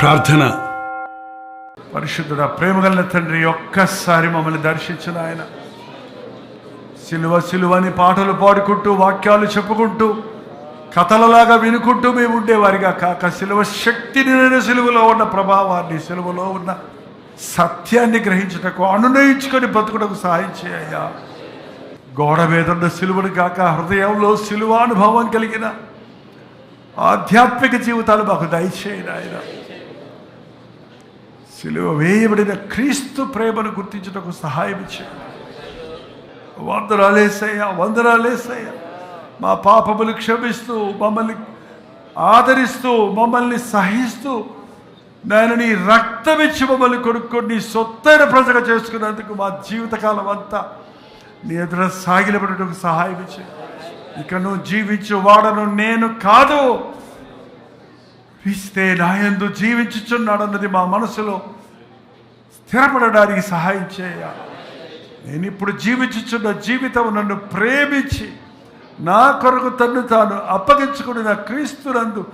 ప్రార్థన. పరిశుద్ధుడ ప్రేమగల తండ్రి ఒక్కసారి మమ్మల్ని దర్శించిన ఆయన. సిలువ సిలువని పాటలు పాడుకుంటూ వాక్యాలు చెప్పుకుంటూ కథలలాగా వినుకుంటూ మేము ఉండేవారిగా కాక సిలువ శక్తిని నేను సిలువలో ఉన్న ప్రభావాన్ని సిలువలో ఉన్న సత్యాన్ని గ్రహించుటకు అనునయించుకొని బ్రతుకుటకు సహాయం చేయ్యా. గోడ మీద ఉన్న సిలువను కాక హృదయంలో సిలువానుభవం కలిగిన ఆధ్యాత్మిక జీవితాలు మాకు దయచేయను ఆయన సిలువ వేయబడిన క్రీస్తు ప్రేమను గుర్తించుటకు సహాయం ఇచ్చాడు వందరాలేసయ్యా వందరాలేసయ్యా మా పాపములు క్షమిస్తూ మమ్మల్ని ఆదరిస్తూ మమ్మల్ని సహిస్తూ నేను నీ రక్తం ఇచ్చి మమ్మల్ని కొనుక్కొని నీ సొత్తైన ప్రజగా చేసుకున్నందుకు మా జీవితకాలం అంతా నీ ఎదుర సాగిలబడటకు సహాయం ఇచ్చాడు ఇక నువ్వు జీవించు వాడను నేను కాదు. క్రీస్తే నాయందు జీవించుచున్నాడన్నది మా మనసులో స్థిరపడడానికి సహాయం చేయ. నేను ఇప్పుడు జీవించుచున్న జీవితం నన్ను ప్రేమించి నా కొరకు తన్ను తాను అప్పగించుకుని నా క్రీస్తునందు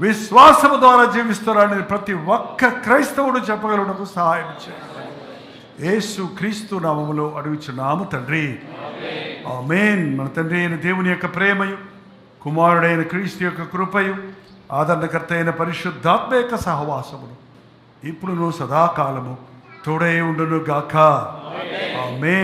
విశ్వాసము ద్వారా జీవిస్తున్నాడని ప్రతి ఒక్క క్రైస్తవుడు చెప్పగలడకు సహాయం చేయాలి యేసు క్రీస్తు నామములో అడుగుచున్నాము తండ్రి. ఆమెన్. మన తండ్రి అయిన దేవుని యొక్క ప్రేమయు కుమారుడైన క్రీస్తు యొక్క కృపయు ఆదరణకర్త అయిన పరిశుద్ధాత్మ యొక్క సహవాసమును ఇప్పుడు నువ్వు సదాకాలము తోడై ఉండును గాక ఆమె